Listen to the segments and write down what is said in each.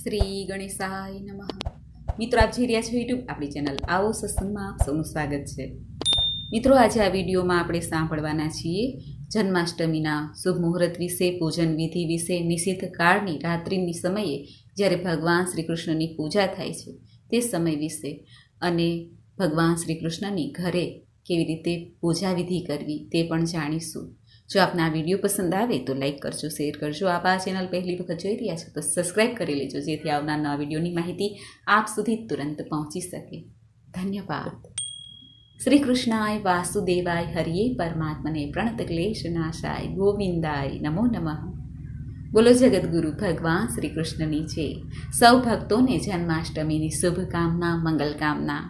શ્રી ગણેશાય નમઃ. મિત્રો, આપ જોઈ રહ્યા છો યુટ્યુબ આપણી ચેનલ આવો સત્સંગમાં આપ સૌનું સ્વાગત છે. મિત્રો, આજે આ વિડીયોમાં આપણે સાંભળવાના છીએ જન્માષ્ટમીના શુભ મુહૂર્ત વિશે, પૂજન વિધિ વિશે, નિષિદ્ધ કાળની રાત્રિની સમયે જ્યારે ભગવાન શ્રી કૃષ્ણની પૂજા થાય છે તે સમય વિશે અને ભગવાન શ્રી કૃષ્ણની ઘરે કેવી રીતે પૂજા વિધિ કરવી તે પણ જાણીશું. જો આપને આ વીડિયો પસંદ આવે તો લાઈક કરજો, શેર કરજો. આપ આ ચેનલ પહેલી વખત જોઈ રહ્યા છો તો સબસ્ક્રાઈબ કરી લેજો, જેથી આવનાર નવા વિડીયોની માહિતી આપ સુધી તુરંત પહોંચી શકે. ધન્યવાદ. શ્રી કૃષ્ણાય વાસુદેવાય હરિયે પરમાત્મને પ્રણત ક્લેશ નાશાય ગોવિંદાય નમો નમઃ. બોલો, જગદગુરુ, ભગવાન શ્રી કૃષ્ણની છે. સૌ ભક્તોને જન્માષ્ટમીની શુભકામના મંગલકામના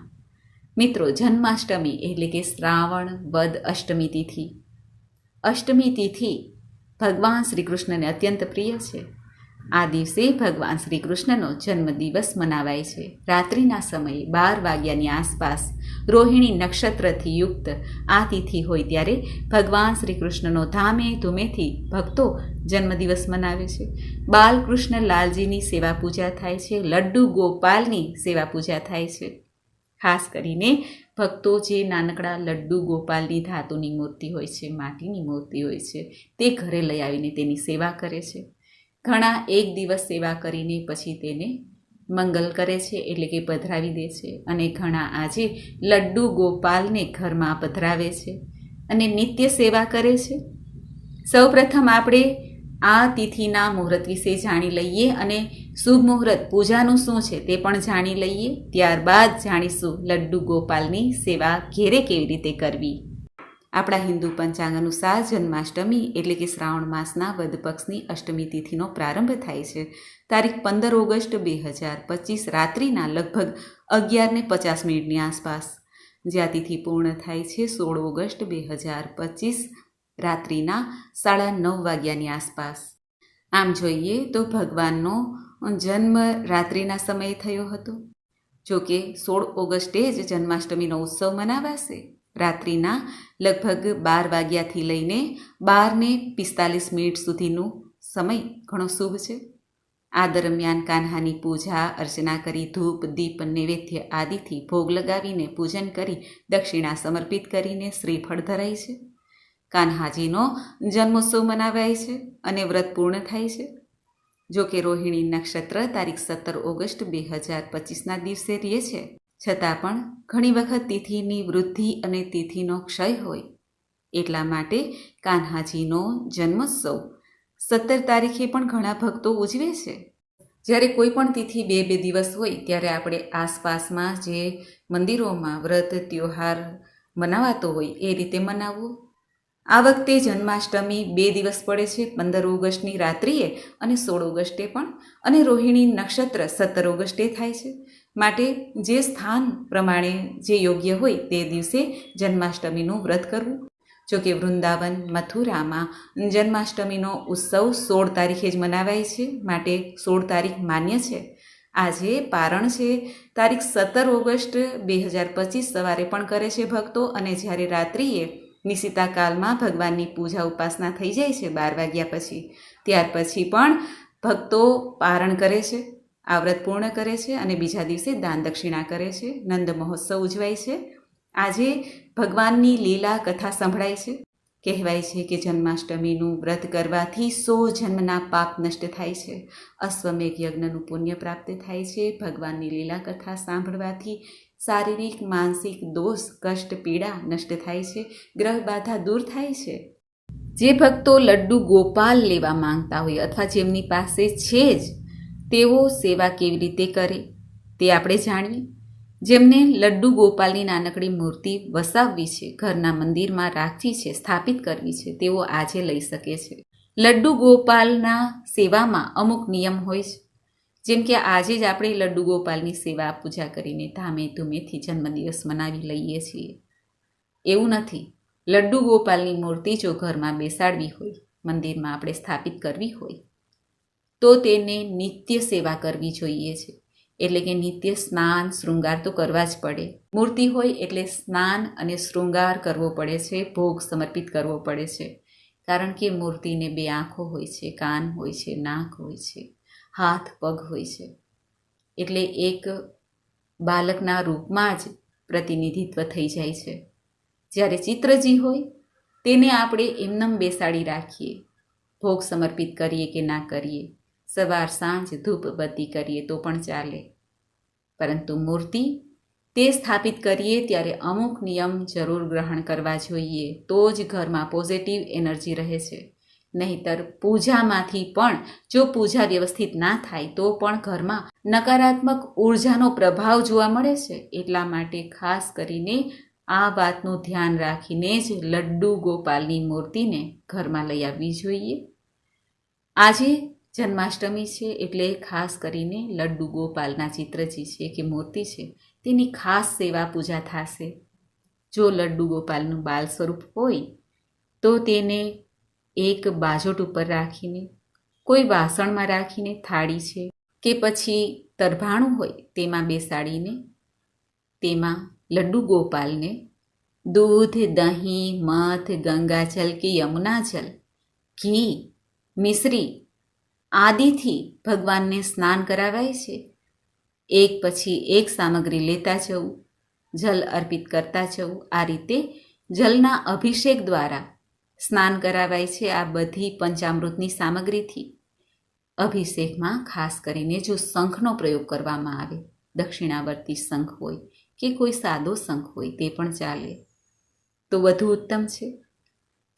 મિત્રો, જન્માષ્ટમી એટલે કે શ્રાવણ, વદ, અષ્ટમી તિથિ. અષ્ટમી તિથિ ભગવાન શ્રી કૃષ્ણને અત્યંત પ્રિય છે. આ દિવસે ભગવાન શ્રી કૃષ્ણનો જન્મદિવસ મનાવાય છે. રાત્રિના સમયે બાર વાગ્યાની આસપાસ રોહિણી નક્ષત્રથી યુક્ત આ તિથિ હોય ત્યારે ભગવાન શ્રી કૃષ્ણનો ધામે ધૂમેથી ભક્તો જન્મદિવસ મનાવે છે. બાલકૃષ્ણ લાલજીની સેવા પૂજા થાય છે. લડ્ડુ ગોપાલની સેવા પૂજા થાય છે. ખાસ કરીને ભક્તો જે નાનકડા લડ્ડુ ગોપાલની ધાતુની મૂર્તિ હોય છે, માટીની મૂર્તિ હોય છે, તે ઘરે લઈ આવીને તેની સેવા કરે છે. ઘણા એક દિવસ સેવા કરીને પછી તેને મંગલ કરે છે, એટલે કે પધરાવી દે છે અને ઘણા આજે લડ્ડુ ગોપાલને ઘરમાં પધરાવે છે અને નિત્ય સેવા કરે છે. સૌપ્રથમ આપણે આ તિથિના મુહૂર્ત વિશે જાણી લઈએ અને શુભ મુહૂર્ત પૂજાનું શું છે તે પણ જાણી લઈએ. ત્યારબાદ જાણીશું લડ્ડુ ગોપાલની સેવા ઘેરે કેવી રીતે કરવી. આપણા હિન્દુ પંચાંગ અનુસાર જન્માષ્ટમી એટલે કે શ્રાવણ માસના વદ પક્ષની અષ્ટમી તિથિનો પ્રારંભ થાય છે. તારીખ પંદર ઓગસ્ટ બે હજાર પચીસ રાત્રિના લગભગ અગિયારને પચાસ મિનિટની આસપાસ. જ્યાં તિથિ પૂર્ણ થાય છે સોળ ઓગસ્ટ બે હજાર પચીસ રાત્રિના સાડા નવ વાગ્યાની આસપાસ. આમ જોઈએ તો ભગવાનનો જન્મ રાત્રિના સમયે થયો હતો. જો કે સોળ ઓગસ્ટે જ જન્માષ્ટમીનો ઉત્સવ મનાવાશે. રાત્રિના લગભગ બાર વાગ્યાથી લઈને બારને પિસ્તાલીસ મિનિટ સુધીનું સમય ઘણો શુભ છે. આ દરમિયાન કાન્હાની પૂજા, અર્ચના કરી ધૂપ, દીપ, નૈવેદ્ય આદિથી ભોગ લગાવીને પૂજન કરી દક્ષિણા સમર્પિત કરીને શ્રીફળ ધરાય છે. કાન્હાજીનો જન્મોત્સવ મનાવાય છે અને વ્રત પૂર્ણ થાય છે. જો કે રોહિણી નક્ષત્ર તારીખ સત્તર ઓગસ્ટ બે હજાર પચીસના દિવસે રહે છે. છતાં પણ ઘણી વખત તિથિની વૃદ્ધિ અને તિથિનો ક્ષય હોય. એટલા માટે કાન્હાજીનો જન્મોત્સવ સત્તર તારીખે પણ ઘણા ભક્તો ઉજવે છે. જ્યારે કોઈ પણ તિથિ બે બે દિવસ હોય, ત્યારે આપણે આસપાસમાં જે મંદિરોમાં વ્રત, ત્યોહાર મનાવાતો હોય, એ રીતે મનાવવું. આ વખતે જન્માષ્ટમી બે દિવસ પડે છે, પંદર ઓગસ્ટની રાત્રિએ અને સોળ ઓગસ્ટે પણ. અને રોહિણી નક્ષત્ર સત્તર ઓગસ્ટે થાય છે. માટે જે સ્થાન પ્રમાણે જે યોગ્ય હોય તે દિવસે જન્માષ્ટમીનું વ્રત કરવું. જો કે વૃંદાવન, મથુરામાં જન્માષ્ટમીનો ઉત્સવ સોળ તારીખે જ મનાવાય છે, માટે સોળ તારીખ માન્ય છે. આજે પારણ છે. તારીખ સત્તર ઓગસ્ટ બે હજાર પચીસ સવારે પણ કરે છે ભક્તો અને જ્યારે રાત્રિએ નિશિતા કાલમાં ભગવાનની પૂજા ઉપાસના થઈ જાય છે બાર વાગ્યા પછી. ત્યાર પછી પણ ભક્તો પારણ કરે છે આ વ્રત પૂર્ણ કરે છે અને બીજા દિવસે દાન દક્ષિણા કરે છે, નંદ મહોત્સવ ઉજવાય છે. આજે ભગવાનની લીલા કથા સંભળાય છે. કહેવાય છે કે જન્માષ્ટમીનું વ્રત કરવાથી સો જન્મના પાપ નષ્ટ થાય છે. અશ્વમેઘ યજ્ઞનું પુણ્ય પ્રાપ્ત થાય છે. ભગવાનની લીલા કથા સાંભળવાથી શારીરિક, માનસિક દોષ, કષ્ટ, પીડા નષ્ટ થાય છે. ગ્રહ બાધા દૂર થાય છે. જે ભક્તો લડ્ડુ ગોપાલ લેવા માંગતા હોય અથવા જેમની પાસે છે જ, તેઓ સેવા કેવી રીતે કરે તે આપણે જાણીએ. જેમને લડ્ડુ ગોપાલની નાનકડી મૂર્તિ વસાવવી છે, ઘરના મંદિરમાં રાખવી છે, સ્થાપિત કરવી છે, તેઓ આજે લઈ શકે છે. લડ્ડુ ગોપાલના સેવામાં અમુક નિયમ હોય છે. જેમ કે આજે જ આપણે લડ્ડુ ગોપાલની સેવા પૂજા કરીને ધામે ધૂમેથી જન્મદિવસ મનાવી લઈએ છીએ. એવું નથી. લડ્ડુ ગોપાલની મૂર્તિ જો ઘરમાં બેસાડવી હોય, મંદિરમાં આપણે સ્થાપિત કરવી હોય, તો તેને નિત્ય સેવા કરવી જોઈએ છે. એટલે કે નિત્ય સ્નાન, શૃંગાર તો કરવા જ પડે. મૂર્તિ હોય એટલે સ્નાન અને શૃંગાર કરવો પડે છે, ભોગ સમર્પિત કરવો પડે છે. કારણ કે મૂર્તિને બે આંખો હોય છે, કાન હોય છે, નાક હોય છે, હાથ, પગ હોય છે. એટલે એક બાલકના રૂપમાં જ પ્રતિનિધિત્વ થઈ જાય છે. જ્યારે ચિત્રજી હોય, તેને આપણે એમનેમ બેસાડી રાખીએ. ભોગ સમર્પિત કરીએ કે ના કરીએ. સવાર સાંજ ધૂપ બત્તી કરીએ તો પણ ચાલે. પરંતુ મૂર્તિ તે સ્થાપિત કરીએ ત્યારે અમુક નિયમ જરૂર ગ્રહણ કરવા જોઈએ, તો જ ઘરમાં પોઝિટિવ એનર્જી રહે છે. નહીતર પૂજામાંથી પણ જો પૂજા વ્યવસ્થિત ના થાય, તો પણ ઘરમાં નકારાત્મક ઉર્જાનો પ્રભાવ જોવા મળે છે. એટલા માટે ખાસ કરીને આ વાતનું ધ્યાન રાખીને જ લડ્ડુ ગોપાલની મૂર્તિને ઘરમાં લઈ આવવી જોઈએ. આજે જન્માષ્ટમી છે એટલે ખાસ કરીને લડ્ડુ ગોપાલના ચિત્રજી છે કે મૂર્તિ છે, તેની ખાસ સેવા પૂજા થશે. જો લડ્ડુ ગોપાલનું બાલ સ્વરૂપ હોય, તો તેને એક બાજોટ ઉપર રાખીને, કોઈ વાસણમાં રાખીને થાળી છે કે પછી તરભાણું હોય તેમાં બેસાડીને, તેમાં લડ્ડુ ગોપાલને દૂધ, દહીં, મધ, ગંગાજલ કે યમુનાજલ, ઘી, મિશ્રી આદિથી ભગવાનને સ્નાન કરાવાય છે. એક પછી એક સામગ્રી લેતા જવું, જલ અર્પિત કરતા જવું, આ રીતે જલના અભિષેક દ્વારા સ્નાન કરાવાય છે આ બધી પંચામૃતની સામગ્રીથી. અભિષેકમાં ખાસ કરીને જો શંખનો પ્રયોગ કરવામાં આવે, દક્ષિણાવર્તી શંખ હોય કે કોઈ સાદો શંખ હોય તે પણ ચાલે. તો વધુ ઉત્તમ છે.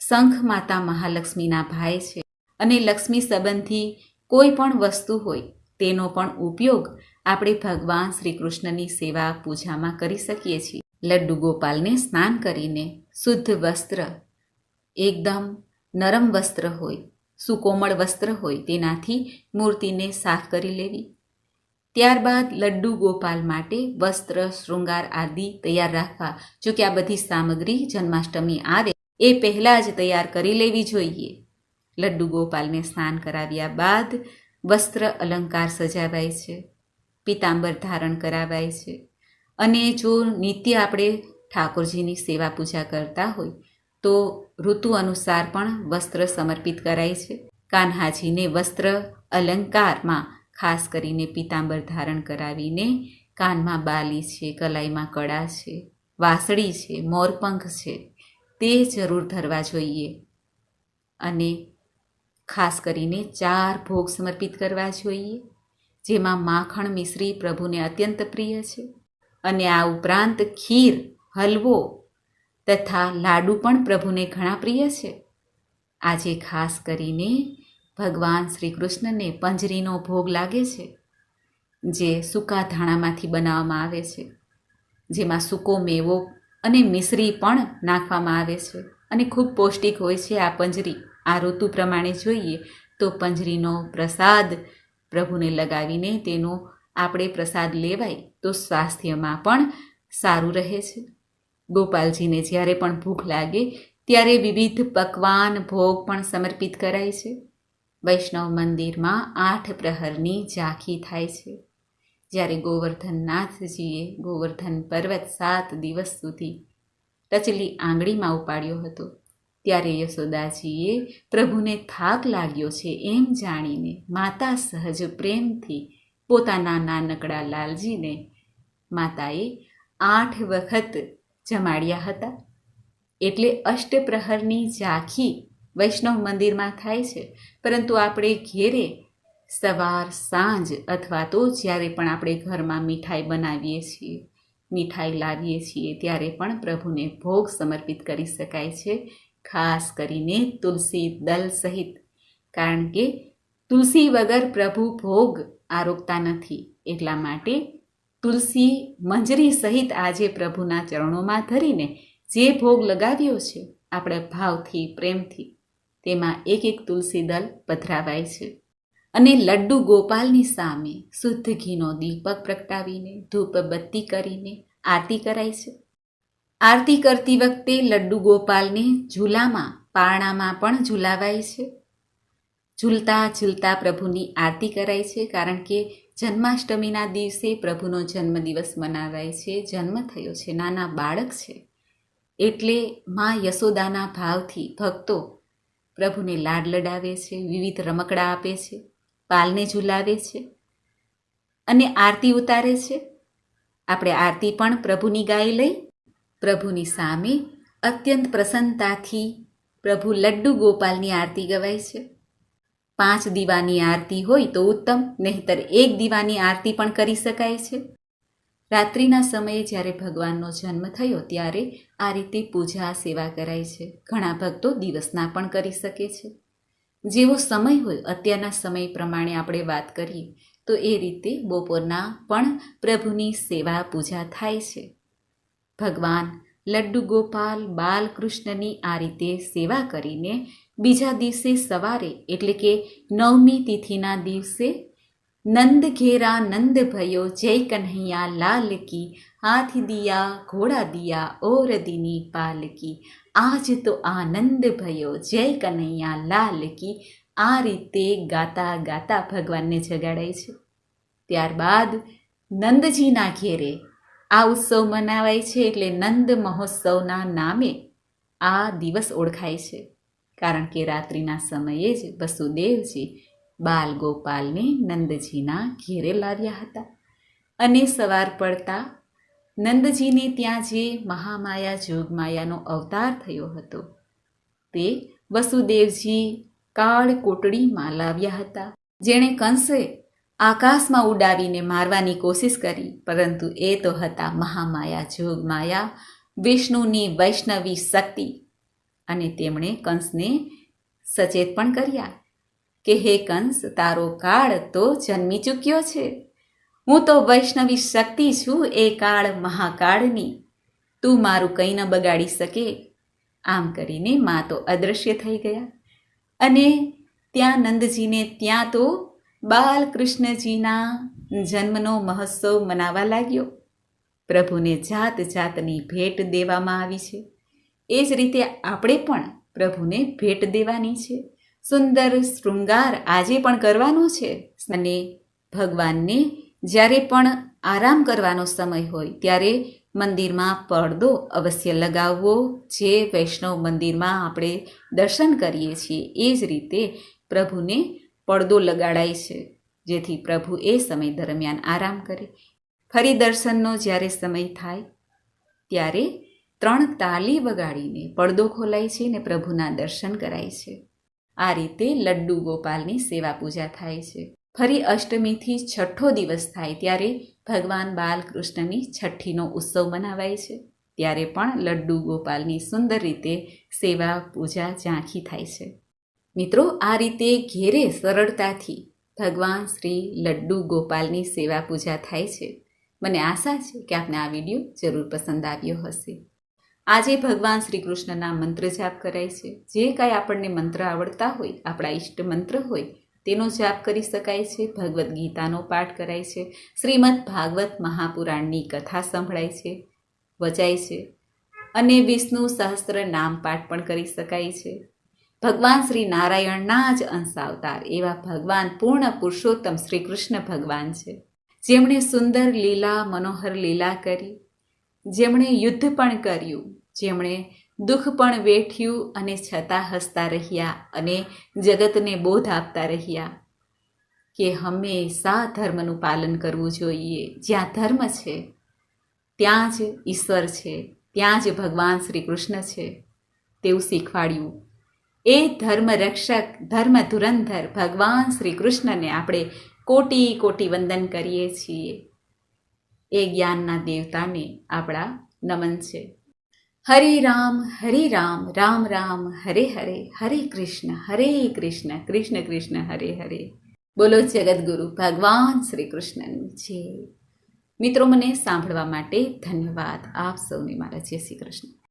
શંખ માતા મહાલક્ષ્મીના ભાઈ છે. અને લક્ષ્મી સંબંધી કોઈ પણ વસ્તુ હોય તેનો પણ ઉપયોગ આપણે ભગવાન શ્રી કૃષ્ણની સેવા પૂજામાં કરી શકીએ છીએ. લડ્ડુ ગોપાલને સ્નાન કરીને શુદ્ધ વસ્ત્ર, એકદમ નરમ વસ્ત્ર હોય, સુકોમળ વસ્ત્ર હોય તેનાથી મૂર્તિને સાફ કરી લેવી. ત્યારબાદ લડ્ડુ ગોપાલ માટે વસ્ત્ર, શૃંગાર આદિ તૈયાર રાખવા. જો કે આ બધી સામગ્રી જન્માષ્ટમી આવે, એ પહેલાં જ તૈયાર કરી લેવી જોઈએ. લડ્ડુ ગોપાલને સ્નાન કરાવ્યા બાદ વસ્ત્ર અલંકાર સજાવાય છે, પિતાંબર ધારણ કરાવાય છે અને જો નિત્ય આપણે ઠાકોરજીની સેવા પૂજા કરતા હોય, તો ઋતુ અનુસાર પણ વસ્ત્ર સમર્પિત કરાય છે. કાન્હાજીને વસ્ત્ર અલંકારમાં ખાસ કરીને પિતાંબર ધારણ કરાવીને કાનમાં બાલી છે, કલાઈમાં કડા છે, વાસળી છે, મોરપંખ છે, તે જરૂર ધરવા જોઈએ. અને ખાસ કરીને ચાર ભોગ સમર્પિત કરવા જોઈએ, જેમાં માખણ મિશ્રી પ્રભુને અત્યંત પ્રિય છે અને આ ઉપરાંત ખીર, હલવો તથા લાડુ પણ પ્રભુને ઘણા પ્રિય છે. આજે ખાસ કરીને ભગવાન શ્રી કૃષ્ણને પંજરીનો ભોગ લાગે છે, જે સૂકા ધાણામાંથી બનાવવામાં આવે છે, જેમાં સૂકો મેવો અને મિશ્રી પણ નાખવામાં આવે છે અને ખૂબ પૌષ્ટિક હોય છે આ પંજરી. આ ઋતુ પ્રમાણે જોઈએ તો પંજરીનો પ્રસાદ પ્રભુને લગાવીને તેનો આપણે પ્રસાદ લેવાય તો સ્વાસ્થ્યમાં પણ સારું રહે છે. ગોપાલજીને જ્યારે પણ ભૂખ લાગે ત્યારે વિવિધ પકવાન ભોગ પણ સમર્પિત કરાય છે. વૈષ્ણવ મંદિરમાં આઠ પ્રહરની ઝાંખી થાય છે. જ્યારે ગોવર્ધનનાથજીએ ગોવર્ધન પર્વત સાત દિવસ સુધી રચલી આંગળીમાં ઉપાડ્યો હતો ત્યારે યશોદાજીએ પ્રભુને થાક લાગ્યો છે એમ જાણીને માતા સહજ પ્રેમથી પોતાના નાનકડા લાલજીને માતાએ આઠ વખત જમાડ્યા હતા. એટલે અષ્ટપ્રહરની ઝાંખી વૈષ્ણવ મંદિરમાં થાય છે, પરંતુ આપણે ઘેરે સવાર, સાંજ અથવા તો જ્યારે પણ આપણે ઘરમાં મીઠાઈ બનાવીએ છીએ, મીઠાઈ લાવીએ છીએ, ત્યારે પણ પ્રભુને ભોગ સમર્પિત કરી શકાય છે ખાસ કરીને તુલસી દલ સહિત. કારણ કે તુલસી વગર પ્રભુ ભોગ આરોગતા નથી. એટલા માટે તુલસી મંજરી સહિત આજે પ્રભુના ચરણોમાં ધરીને જે ભોગ લગાવ્યો છે, આપણે ભાવથી, પ્રેમથી, તેમાં એક એક તુલસી દલ પધરાવાય છે. અને લડ્ડુ ગોપાલની સામે શુદ્ધ ઘીનો દીપક પ્રગટાવીને ધૂપ બત્તી કરીને આરતી કરાય છે. આરતી કરતી વખતે લડ્ડુ ગોપાલને ઝૂલામાં, પારણામાં પણ ઝૂલાવાય છે. ઝૂલતા ઝૂલતા પ્રભુની આરતી કરાય છે, કારણ કે જન્માષ્ટમીના દિવસે પ્રભુનો જન્મદિવસ મનાવાય છે, જન્મ થયો છે, નાના બાળક છે. એટલે મા યશોદાના ભાવથી ભક્તો પ્રભુને લાડ લડાવે છે, વિવિધ રમકડા આપે છે, પાલને ઝુલાવે છે અને આરતી ઉતારે છે. આપણે આરતી પણ પ્રભુની ગાય લઈ પ્રભુની સામે અત્યંત પ્રસન્નતાથી પ્રભુ લડ્ડુ ગોપાલની આરતી ગવાય છે. પાંચ દીવાની આરતી હોય તો ઉત્તમ, નહીતર એક દીવાની આરતી પણ કરી શકાય છે. રાત્રિના સમયે જ્યારે ભગવાનનો જન્મ થયો ત્યારે આ રીતે પૂજા, સેવા કરાય છે. ઘણા ભક્તો દિવસના પણ કરી શકે છે. જેવો સમય હોય, અત્યારના સમય પ્રમાણે આપણે વાત કરીએ, તો એ રીતે બપોરના પણ પ્રભુની સેવા, પૂજા થાય છે. ભગવાન લડ્ડુ ગોપાલ બાલકૃષ્ણની આ રીતે સેવા કરીને બીજા દિવસે સવારે, એટલે કે નવમી તિથિના દિવસે નંદ ઘેરા નંદ ભયો જય કન્હૈયા લાલ કી હાથ દિયા, ઘોડા દિયા, ઓર દિની પાલકી. આજ તો આનંદ ભયો જય કન્હૈયા લાલ કી આ રીતે ગાતા ગાતા ભગવાનને જગાડાય છે. ત્યારબાદ નંદજીના ઘેરે આ ઉત્સવ મનાવાય છે એટલે નંદ મહોત્સવના નામે આ દિવસ ઓળખાય છે. કારણ કે રાત્રિના સમયે જ વસુદેવજી બાલ ગોપાલને નંદજીના ઘેરે લાવ્યા હતા અને સવાર પડતા નંદજીને ત્યાં જે મહામાયા જોગમાયાનો અવતાર થયો હતો તે વસુદેવજી કાળ કોટડીમાં લાવ્યા હતા. જેણે કંસે આકાશમાં ઉડાવીને મારવાની કોશિશ કરી, પરંતુ એ તો હતા મહામાયા, જોગમાયા, વિષ્ણુની વૈષ્ણવી શક્તિ. અને તેમણે કંસને સચેત પણ કર્યા કે, હે કંસ, તારો કાળ તો જન્મી ચૂક્યો છે. હું તો વૈષ્ણવી શક્તિ છું એ કાળ મહાકાળની. તું મારું કંઈ ન બગાડી શકે. આમ કરીને મા તો અદૃશ્ય થઈ ગયા. અને ત્યાં નંદજીને ત્યાં તો બાલકૃષ્ણજીના જન્મનો મહોત્સવ મનાવા લાગ્યો. પ્રભુને જાત જાતની ભેટ દેવામાં આવી છે. એ જ રીતે આપણે પણ પ્રભુને ભેટ દેવાની છે. સુંદર શૃંગાર આજે પણ કરવાનો છે અને ભગવાનને જ્યારે પણ આરામ કરવાનો સમય હોય ત્યારે મંદિરમાં પડદો અવશ્ય લગાવવો, જે વૈષ્ણવ મંદિરમાં આપણે દર્શન કરીએ છીએ, એ જ રીતે પ્રભુને પડદો લગાડાય છે, જેથી પ્રભુ એ સમય દરમિયાન આરામ કરે. ફરી દર્શનનો જ્યારે સમય થાય, ત્યારે ત્રણ તાલી વગાડીને પડદો ખોલાય છે ને પ્રભુના દર્શન કરાય છે. આ રીતે લડ્ડુ ગોપાલની સેવા પૂજા થાય છે. ફરી અષ્ટમીથી છઠ્ઠો દિવસ થાય ત્યારે ભગવાન બાલકૃષ્ણની છઠ્ઠીનો ઉત્સવ મનાવાય છે. ત્યારે પણ લડ્ડુ ગોપાલની સુંદર રીતે સેવા પૂજા ઝાંખી થાય છે. મિત્રો, આ રીતે ઘેરે સરળતાથી ભગવાન શ્રી લડ્ડુ ગોપાલની સેવા પૂજા થાય છે. મને આશા છે કે આપને આ વીડિયો જરૂર પસંદ આવ્યો હશે. આજે ભગવાન શ્રી કૃષ્ણના મંત્ર જાપ કરાય છે. જે કાંઈ આપણને મંત્ર આવડતા હોય, આપણા ઈષ્ટ મંત્ર હોય, તેનો જાપ કરી શકાય છે. ભગવદ્ ગીતાનો પાઠ કરાય છે. શ્રીમદ ભાગવત મહાપુરાણની કથા સંભળાય છે. વચાય છે. અને વિષ્ણુ સહસ્ત્ર નામ પાઠ પણ કરી શકાય છે. ભગવાન શ્રી નારાયણના જ અંશ અવતાર. એવા ભગવાન પૂર્ણ પુરુષોત્તમ શ્રી કૃષ્ણ ભગવાન છે. જેમણે સુંદર લીલા, મનોહર લીલા કરી, જેમણે યુદ્ધ પણ કર્યું, જેમણે દુઃખ પણ વેઠ્યું અને છતાં હસતા રહ્યા અને જગતને બોધ આપતા રહ્યા કે હંમેશા ધર્મનું પાલન કરવું જોઈએ? જ્યાં ધર્મ છે, ત્યાં જ ઈશ્વર છે, ત્યાં જ ભગવાન શ્રી કૃષ્ણ છે. તેવું શીખવાડ્યું. એ ધર્મ રક્ષક ધર્મ ધુરંધર ભગવાન શ્રી કૃષ્ણને આપણે કોટી કોટી વંદન કરીએ છીએ. એ જ્ઞાનના દેવતાને આપણા નમન છે. હરે રામ હરે રામ રામ રામ, હરે હરે હરે કૃષ્ણ હરે કૃષ્ણ કૃષ્ણ કૃષ્ણ, હરે હરે. બોલો જગદગુરુ, ભગવાન શ્રી કૃષ્ણની જય. મિત્રો, મને સાંભળવા માટે ધન્યવાદ. આપ સૌને મારા જય શ્રી કૃષ્ણ.